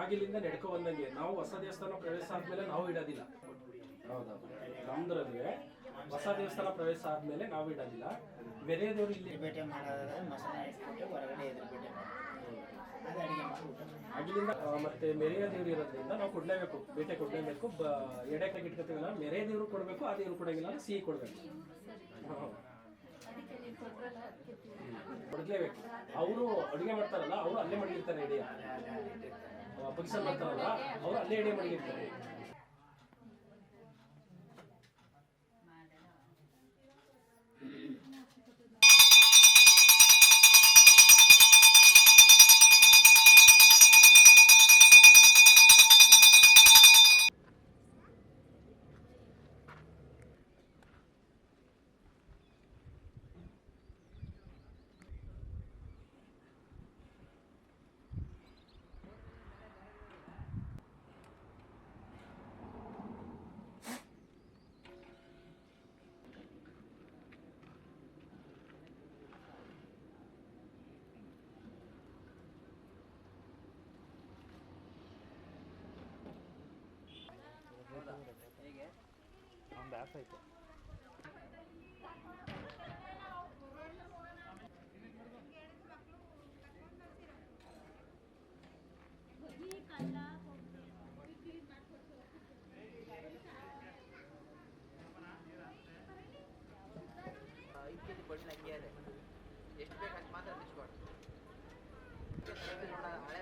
ಆಗಿಲ್ಲಿಂದ ನಡ್ಕೊ ಬಂದಂಗೆ. ನಾವು ಹೊಸ ದೇವಸ್ಥಾನ ಪ್ರವೇಶ ಆದ್ಮೇಲೆ ನಾವು ಇಡೋದಿಲ್ಲ. ಹೌದೌದು. ನಮ್ದ್ರದುವೆ ಹೊಸ ದೇವಸ್ಥಾನ ಪ್ರವೇಶ ಆದ್ಮೇಲೆ ನಾವು ಇಡೋದಿಲ್ಲ. ಬೇರೆ ದೇವರು ಇಲ್ಲಿ ಭೇಟಿ ಮಾಡೋದಾದ್ರೆ ಮಸಾಲ ಇಟ್ಬಿಟ್ಟು ಹೊರಗಡೆ ಎದುರು ಮತ್ತೆ ಮೆರೆಯ ದೇವ್ರು ಇರೋದ್ರಿಂದ ನಾವು ಕೊಡ್ಲೇಬೇಕು ಬೇಟೆ ಕೊಡ್ಲೇಬೇಕು ಬ ಎಡೆಕಾಗಿ ಇಟ್ಕೊತೀವಲ್ಲ ಮೆರೆ ದೇವ್ರು ಕೊಡ್ಬೇಕು ಆ ದೇವ್ರು ಕೊಡಂಗಿಲ್ಲ ಸಿಹಿ ಕೊಡ್ಬೇಕು. ಕೊಡ್ಲೇಬೇಕು ಅವರು ಅಡುಗೆ ಮಾಡ್ತಾರಲ್ಲ ಅವರು ಅಲ್ಲೇ ಮಡಗಿರ್ತಾರೆ ಎಡೆಯ ಪಕ್ಷ ಮಾಡ್ತಾರಲ್ಲ ಅವರು ಅಲ್ಲೇ ಎಡೆ ಮಡಗಿರ್ತಾರೆ ಐದು ಕೆ ಜಿ ಬಣ್ಣ ಹಂಗೆ ಇದೆ ಎಷ್ಟು ಬೇಕು ಅಷ್ಟು ಮಾತ್ರ ಬಿಚ್ಬಾರ್ದು ನೋಡ ಹಳೆ